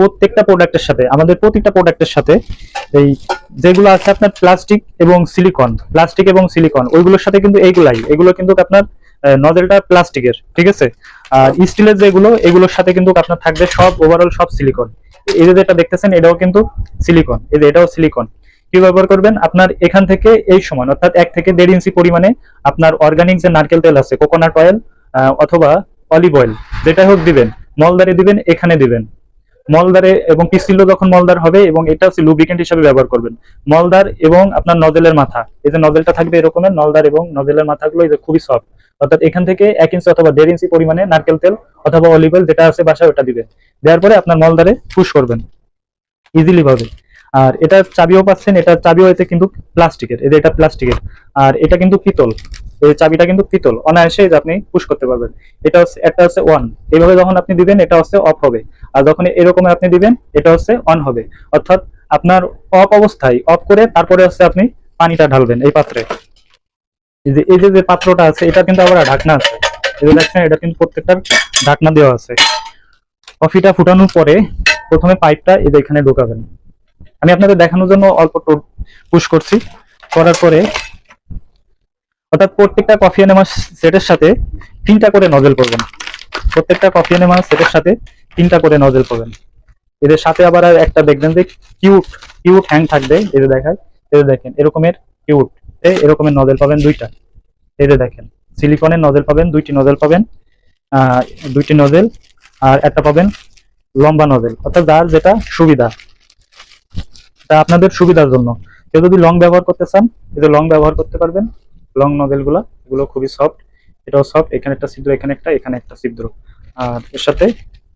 প্রত্যেকটা প্রোডাক্টের সাথে, আমাদের প্রতিটা প্রোডাক্টের সাথে এই যেগুলো আছে আপনার প্লাস্টিক এবং সিলিকন, প্লাস্টিক এবং সিলিকন, ওইগুলোর সাথে কিন্তু এইগুলাই, এগুলো কিন্তু আপনার নজেলটা প্লাস্টিকের, ঠিক আছে? আর স্টিলের যেগুলো, এগুলোর সাথে কিন্তু আপনার থাকবে সব ওভারঅল সব সিলিকন। এই যে যেটা দেখতেছেন, এটাও কিন্তু সিলিকন, এই যে এটাও সিলিকন। কি ব্যবহার করবেন? আপনার এখান থেকে এই সমান, অর্থাৎ এক থেকে দেড় ইঞ্চি পরিমাণে আপনার অর্গানিক যে নারকেল তেল আছে কোকোনাট অয়েল অথবা অলিভ অয়েল যেটা হোক দিবেন মলদারে দিবেন, এখানে দিবেন। মলদারে এবং পিসিলো যখন মলদার হবে এবং এটা হচ্ছে লুব্রিকেন্ট হিসেবে ব্যবহার করবেন। মলদার এবং আপনার নজেলের মাথা, এই যে নজেলটা থাকবে এরকমের নলদার এবং নজেলের মাথাগুলো এই যে খুবই সফট অর্থাৎ এখান থেকে এক ইঞ্চি অথবা দেড় ইঞ্চি পরিমাণে নারকেল তেল অথবা অলিভ অয়েল যেটা আছে বাসায় ওটা দিবেন। দেওয়ার পরে আপনার মলদারে পুশ করবেন। ইজিলি ভাবে। আর এটা চাবিও পাচ্ছেন, এটা চাবিও এতে কিন্তু প্লাস্টিকের এটা প্লাস্টিকের আর এটা কিন্তু পিতল। এই চাবিটা কিন্তু পিতল অনায়াসে আপনি পুশ করতে পারবেন। এটা হচ্ছে একটা হচ্ছে ওয়ান এইভাবে যখন আপনি দিবেন, এটা হচ্ছে অফ হবে। আর যখন এরকম আপনি দিবেন, এটা হচ্ছে অন হবে। অর্থাৎ আপনার অফ অবস্থায় অফ করে তারপরে হচ্ছে আপনি পানিটা ঢালবেন এই পাত্রে। এই যে যে পাত্রটা আছে, এটা কিন্তু আবার ঢাকনা আছে। দেখছেন, এটা কিন্তু প্রত্যেকটার ঢাকনা দেওয়া আছে। কফিটা ফুটানোর পরে প্রথমে পাইপটা এই এখানে ঢোকাবেন। আমি আপনাদের দেখানোর জন্য অল্প পুশ করছি। করার পরে অর্থাৎ প্রত্যেকটা কফি এনেমা সেটের সাথে তিনটা করে নজেল করবেন। প্রত্যেকটা কফি এনেমা সেটের সাথে তিনটা করে নজেল করবেন। এদের সাথে আবার আর একটা দেখবেন যে কিউট কিউট হ্যাং থাকবে। এদের দেখায় যে দেখেন, এরকমের কিউট এরকমের নজেল পাবেন দুইটা। এদের দেখেন সিলিকনের নজেল পাবেন, দুইটি নজেল পাবেন দুইটি নজেল আর একটা পাবেন লম্বা নজেল অর্থাৎ যার যেটা সুবিধা। তা আপনাদের সুবিধার জন্য। কেউ যদি লং ব্যবহার করতে চান এদের লং ব্যবহার করতে পারবেন। লং নজেলগুলা, এগুলো খুবই সফট এটাও সফট এখানে একটা ছিদ্র, এখানে একটা এখানে একটা ছিদ্র। আর এর সাথে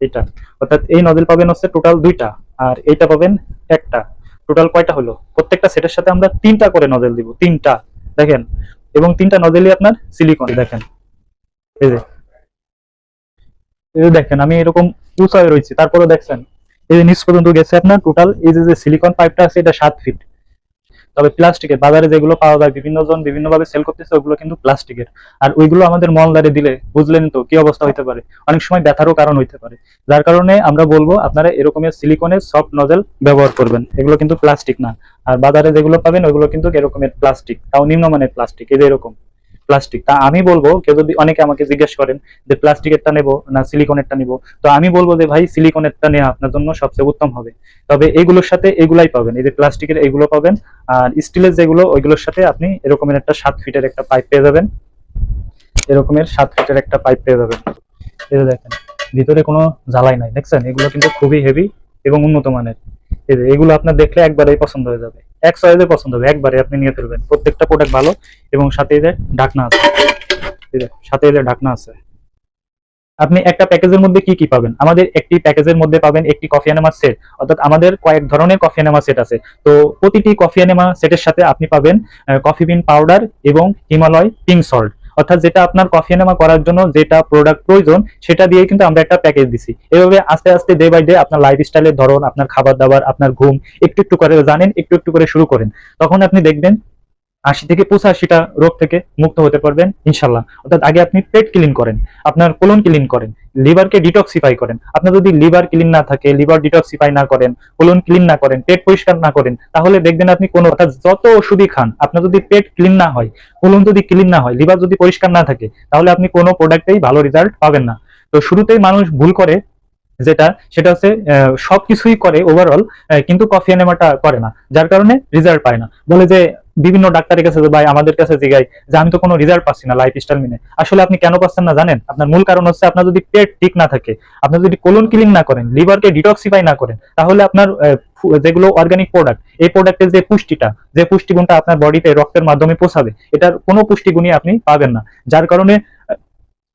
এটা। অর্থাৎ এই নজেল পাবেন হচ্ছে টোটাল দুইটা, আর এইটা পাবেন একটা। টোটাল কয়টা হলো? প্রত্যেকটা সেটের সাথে আমরা তিনটা করে নজেল দিব, তিনটা। দেখেন? এবং তিনটা নজেলই আপনার সিলিকন দেখেন। এই যে। এই দেখেন, আমি এরকম উঁচায় রয়েছি তারপরে দেখছেন। এই যে নিচ পর্যন্ত গেছে আপনার টোটাল এই যে সিলিকন পাইপটা আছে, এটা সাত ফিট তবে প্লাস্টিকের, বাজারে যেগুলো পাওয়া যায় বিভিন্ন জন বিভিন্ন ভাবে সেল করতেছে, ওগুলো কিন্তু প্লাস্টিকের। আর ওইগুলো আমাদের মলদারে দিলে, বুঝলেন তো কি অবস্থা হইতে পারে? অনেক সময় ব্যথারও কারণ হইতে পারে। যার কারণে আমরা বলব, আপনারা এরকমের সিলিকনের সফট নজেল ব্যবহার করবেন। এগুলো কিন্তু প্লাস্টিক না। আর বাজারে যেগুলো পাবেন ওইগুলো কিন্তু এরকমের প্লাস্টিক তাও নিম্নমানের প্লাস্টিক এই এরকম। প্লাস্টিক তা আমি বলব, কেউ যদি অনেকে আমাকে জিজ্ঞেস করেন যে প্লাস্টিকেরটা নেব না সিলিকনেরটা নিবো, তো আমি বলব যে ভাই, সিলিকনেরটা নেওয়া আপনার জন্য সবচেয়ে উত্তম হবে। তবে এগুলোর সাথে এগুলাই পাবেন, এই যে প্লাস্টিকের এগুলো পাবেন, আর স্টিলের যেগুলো, ওইগুলোর সাথে আপনি এরকমের একটা সাত ফিটের একটা পাইপ পেয়ে যাবেন। এরকমের সাত ফিটের একটা পাইপ পেয়ে যাবেন। এই দেখেন, ভিতরে কোনো জ্বালাই নাই, দেখছেন? এগুলো কিন্তু খুবই হেভি এবং উন্নত মানের। এই যে এগুলো আপনার দেখলে একবারেই পছন্দ হয়ে যাবে। এক সয়েজে পছন্দ হবে, একবারে আপনি নিয়ে ফেলবেন। প্রত্যেকটা প্রোডাক্ট ভালো এবং সাথে যে ঢাকনা আছে। এই যে সাথে যে ঢাকনা আছে। আপনি একটা প্যাকেজের মধ্যে কি কি পাবেন? আমাদের একটি প্যাকেজের মধ্যে পাবেন একটি কফি এনেমা সেট অর্থাৎ আমাদের কয়েক ধরনের কফি এনেমা সেট আছে। তো প্রতিটি কফি এনেমা সেটের সাথে আপনি পাবেন কফি বিন পাউডার এবং হিমালয় পিঙ্ক সল্ট অর্থাৎ যেটা আপনার কফি এনেমা করার জন্য যেটা প্রোডাক্ট প্রয়োজন, সেটা দিয়ে কিন্তু আমরা একটা প্যাকেজ দিছি। এভাবে আস্তে আস্তে ডে বাই ডে আপনার লাইফস্টাইলের ধরন, আপনার খাবার দাবার, আপনার ঘুম, একটু একটু করে জানেন, একটু একটু করে শুরু করেন। তখন আপনি দেখবেন আশি থেকে পঁচাশিটা রোগ থেকে মুক্ত হতে পারবেন ইনশাল্লাহ অর্থাৎ আগে আপনি পেট ক্লিন করেন, আপনার কোলন ক্লিন করেন, লিভারকে ডিটক্সিফাই করেন। আপনার যদি লিভার ক্লিন না থাকে, লিভার ডিটক্সিফাই না করেন, কোলন ক্লিন না করেন, পেট পরিষ্কার না করেন, তাহলে দেখবেন আপনি কোনো অর্থাৎ যত ওষুধই খান, আপনার যদি পেট ক্লিন না হয়, কোলন যদি ক্লিন না হয়, লিভার যদি পরিষ্কার না থাকে, তাহলে আপনি কোনো প্রোডাক্টেই ভালো রেজাল্ট পাবেন না। তো শুরুতেই মানুষ ভুল করে, যেটা সেটা হচ্ছে সবকিছুই করে ওভারঅল কিন্তু কফি এনেমাটা করে না, যার কারণে রেজাল্ট পায় না। বলে যে বিভিন্ন ডাক্তারের কাছে ভাই, আমাদের কাছে জিগাই যে আমি তো কোনো রেজাল্ট পাচ্ছি না লাইফ স্টাইল মেনে। আসলে আপনি কেন পাচ্ছেন না জানেন? আপনার মূল কারণ হচ্ছে আপনার যদি পেট ঠিক না থাকে, আপনার যদি কোলন ক্লিন না করেন লিভারকে ডিটক্সিফাই না করেন, তাহলে আপনার যেগুলো অর্গানিক প্রোডাক্ট এই প্রোডাক্টের যে পুষ্টিটা, যে পুষ্টিগুণটা আপনার বডিতে রক্তের মাধ্যমে পৌঁছাবে, এটার কোনো পুষ্টিগুণই আপনি পাবেন না। যার কারণে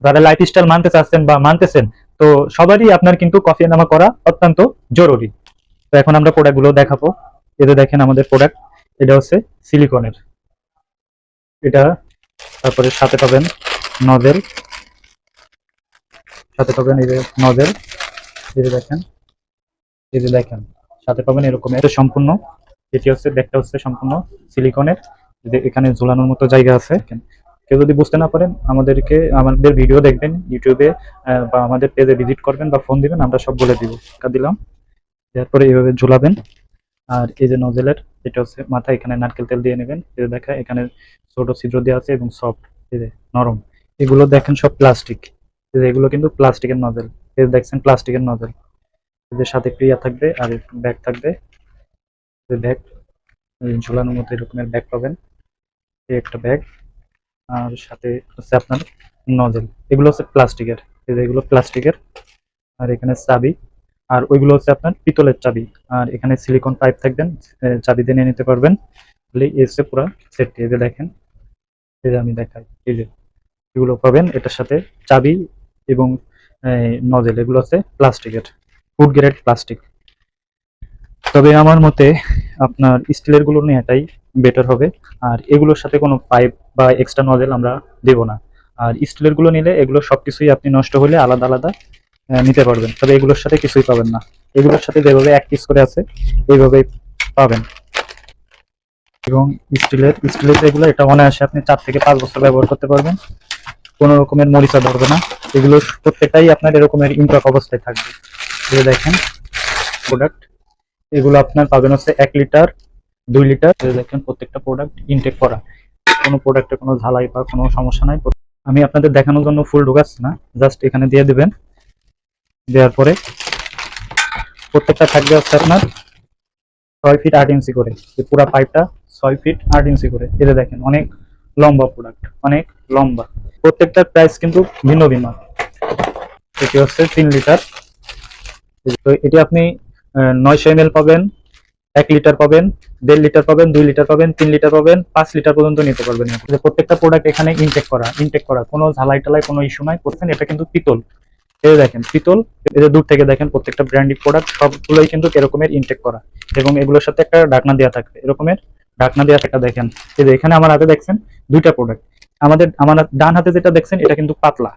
যারা লাইফ স্টাইল মানতে চাচ্ছেন বা মানতেছেন, তো সবারই আপনার কিন্তু কফি নামা করা অত্যন্ত জরুরি। তো এখন আমরা প্রোডাক্টগুলো দেখাবো। এতে দেখেন আমাদের প্রোডাক্ট এটা হচ্ছে সিলিকনের। এটা তারপরে সাথে পাবেন নজেল। সাথে পাবেন এই যে নজেল। এই যে দেখেন। এই যে দেখেন, সাথে পাবেন এরকম। এটা সম্পূর্ণ। এটি হচ্ছে ব্যাগটা হচ্ছে সম্পূর্ণ সিলিকনের। এখানে ঝুলানোর মতো জায়গা আছে কেউ যদি বুঝতে না পারেন, আমাদেরকে, আমাদের ভিডিও দেখবেন, ইউটিউবে বা আমাদের পেজে ভিজিট করবেন বা ফোন দিবেন, আমরা সব বলে দিব। দিলাম। এরপরে এইভাবে ঝুলাবেন। আর এই যে নজেলের, এটা হচ্ছে মাথা এখানে নারকেল তেল দিয়ে নেবেন। এই দেখা এখানে ছোট ছিদ্র দেওয়া আছে এবং সফট এই যে নরম। এগুলো দেখেন সব প্লাস্টিক এগুলো কিন্তু প্লাস্টিকের নজেল এই দেখছেন প্লাস্টিকের নজেল এদের সাথে ক্রিয়া থাকবে আর ব্যাগ থাকবে। ব্যাগ ঝোলানোর মতো এরকমের ব্যাগ পাবেন। এই একটা ব্যাগ আর সাথে হচ্ছে আপনার নজেল এগুলো হচ্ছে প্লাস্টিকের এগুলো প্লাস্টিকের আর এখানে চাবি। আর ওইগুলো হচ্ছে আপনার পিতলের চাবি। আর এখানে সিলিকন পাইপ থাকবেন চাবি দিয়ে নিতে পারবেন। তাহলে এসে পুরো সেটটি এই যে দেখেন, এই যে আমি দেখাই, এই যে এগুলো পাবেন। এটার সাথে চাবি এবং নজেল এগুলো হচ্ছে প্লাস্টিকের ফুড গ্রেড প্লাস্টিক তবে আমার মতে আপনার স্টিলেরগুলো নেওয়াটাই বেটার হবে। আর এগুলোর সাথে কোনো পাইপ বা এক্সট্রা নজেল আমরা দেব না। আর স্টিলেরগুলো নিলে এগুলো সবকিছুই আপনি নষ্ট হলে আলাদা আলাদা নিতে পারবেন। তবে এগুলোর সাথে কিছুই পাবেন না। এগুলোর সাথে যেভাবে এক পিস করে আছে, এইভাবেই পাবেন। এবং স্টিলের স্টিলের যেগুলো, এটা অনায়াসে আপনি চার থেকে পাঁচ বছর ব্যবহার করতে পারবেন। কোনো রকমের মরিচা ধরবে না। এগুলো প্রত্যেকটাই আপনার এরকমের ইনটক অবস্থায় থাকবে। এই দেখেন প্রোডাক্ট এগুলো আপনার পাবেন হচ্ছে এক লিটার, দুই লিটার। দেখেন, প্রত্যেকটা প্রোডাক্ট ইনটেক করা। কোনো প্রোডাক্টে কোনো ঝালাই বা কোনো সমস্যা নাই। আমি আপনাদের দেখানোর জন্য ফুল ঢুকাচ্ছি না। জাস্ট এখানে দিয়ে দিবেন। দেওয়ার পরে প্রত্যেকটা থাকবে হচ্ছে আপনার ছয় ফিট আট ইঞ্চি করে। পুরো পাইপটা ছয় ফিট আট ইঞ্চি করে। এটা দেখেন, অনেক লম্বা প্রোডাক্ট অনেক লম্বা। প্রত্যেকটার প্রাইস কিন্তু ভিন্ন ভিন্ন। এটি হচ্ছে তিন লিটার তো এটি আপনি নয়শো এম পাবেন, এক লিটার পাবেন, দেড় লিটার পাবেন, দুই লিটার পাবেন, তিন লিটার পাবেন, পাঁচ লিটার পর্যন্ত নিতে পারবেন। প্রত্যেকটা প্রোডাক্ট এখানে ইনটেক করা ইনটেক করা, কোনো ঝালাই টালাই কোনো ইস্যু নাই। করছেন এটা কিন্তু পিতল। এই দেখেন, পিতল, এই যে দূর থেকে দেখেন প্রত্যেকটা ব্র্যান্ডেড প্রোডাক্ট সবগুলোই কিন্তু এরকমের ইনটেক করা। এবং এগুলোর সাথে একটা ঢাকনা দেওয়া থাকবে, এরকমের ঢাকনা দেওয়া একটা দেখেন, এই যে এখানে আমার হাতে দেখছেন দুইটা প্রোডাক্ট আমাদের, আমার ডান হাতে যেটা দেখছেন, এটা কিন্তু পাতলা।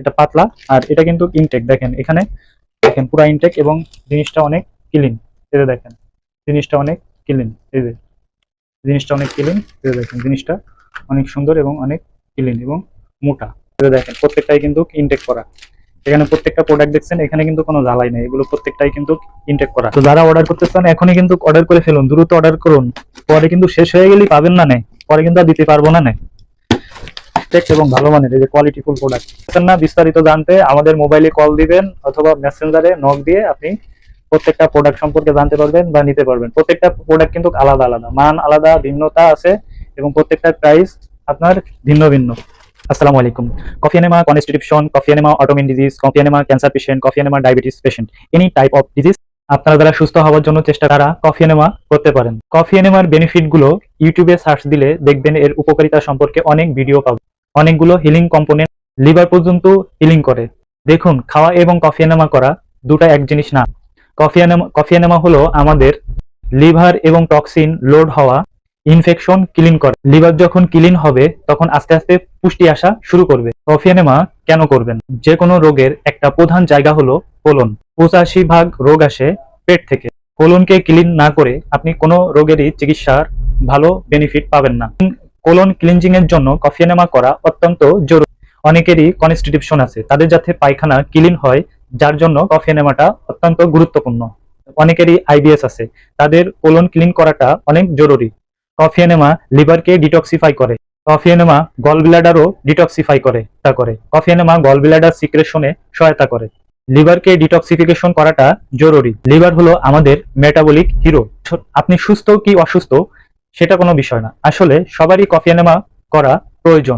এটা পাতলা, আর এটা কিন্তু ইনটেক দেখেন, এখানে দেখেন পুরো ইনটেক এবং জিনিসটা অনেক ক্লিন এই যে দেখেন, জিনিসটা অনেক ক্লিন এই যে জিনিসটা অনেক ক্লিন এই দেখেন, জিনিসটা অনেক সুন্দর এবং অনেক ক্লিন এবং মোটা। এই দেখেন, প্রত্যেকটাই কিন্তু ইনটেক করা। এখানে প্রত্যেকটা প্রোডাক্ট দেখছেন, এখানে কিন্তু কোনো জ্বালাই নেই। এগুলো প্রত্যেকটাই কিন্তু ইনটেক করা। তো যারা অর্ডার করতে চান এখনই কিন্তু অর্ডার করে ফেলুন। দ্রুত অর্ডার করুন। পরে কিন্তু শেষ হয়ে গেলেই পাবেন না নেই পরে কিন্তু দিতে পারব না নেই টেক এবং ভালো মানের, এই যে কোয়ালিটি ফুল প্রোডাক্ট না, বিস্তারিত জানতে আমাদের মোবাইলে কল দিবেন অথবা মেসেঞ্জারে নক দিয়ে আপনি প্রত্যেকটা প্রোডাক্ট সম্পর্কে জানতে পারবেন বা নিতে পারবেন। প্রত্যেকটা প্রোডাক্ট কিন্তু আলাদা আলাদা। মান আলাদা, ভিন্নতা আছে এবং প্রত্যেকটার প্রাইস আপনার ভিন্ন ভিন্ন। আসসালামু আলাইকুম। Coffee enema, constitution, coffee enema autoimmune disease coffee enema cancer patient coffee enema diabetes patient any type of disease আপনারা যারা সুস্থ হওয়ার জন্য চেষ্টা তারা কফি এনেমা করতে পারেন। কফি এনেমার বেনিফিটগুলো ইউটিউবে সার্চ দিলে দেখবেন এর উপকারিতা সম্পর্কে অনেক ভিডিও পাবেন অনেকগুলো হিলিং কম্পোনেন্ট লিভার পর্যন্ত হিলিং করে। দেখুন, খাওয়া এবং কফি এনেমা করা দুটা এক জিনিস না। কফি এনেমা কফি এনেমা হলো আমাদের লিভার এবং টক্সিন লোড হওয়া ইনফেকশন ক্লিন করে। লিভার যখন ক্লিন হবে, তখন আস্তে আস্তে পুষ্টি আসা শুরু করবে। কফি এনেমা কেন করবেন? যে কোনো রোগের একটা প্রধান জায়গা হলো কোলন। পঁচাশি ভাগ রোগ আসে পেট থেকে। কোলনকে ক্লিন না করে আপনি কোনো রোগেরই চিকিৎসার ভালো বেনিফিট পাবেন না। কোলন ক্লিনজিং এর জন্য কফি এনেমা করা অত্যন্ত জরুরি। অনেকেরই কনস্টিটিউশন আছে। তাদের যাতে পায়খানা ক্লিন হয়, যার জন্য কফি এনেমাটা অত্যন্ত গুরুত্বপূর্ণ। অনেকেরই আইবিএস আছে। তাদের কোলন ক্লিন করাটা অনেক জরুরি। কফি এনেমা লিভারকে ডিটক্সিফাই করে। কফি এনেমা গল ব্লাডারও ডিটক্সিফাই করে, তা করে। কফি এনেমা গল ব্লাডার সিক্রেশনে সহায়তা করে। লিভারকে ডিটক্সিফিকেশন করাটা জরুরি। লিভার হলো আমাদের মেটাবলিক হিরো আপনি সুস্থ কি অসুস্থ, সেটা কোনো বিষয় না। আসলে সবারই কফি এনেমা করা প্রয়োজন।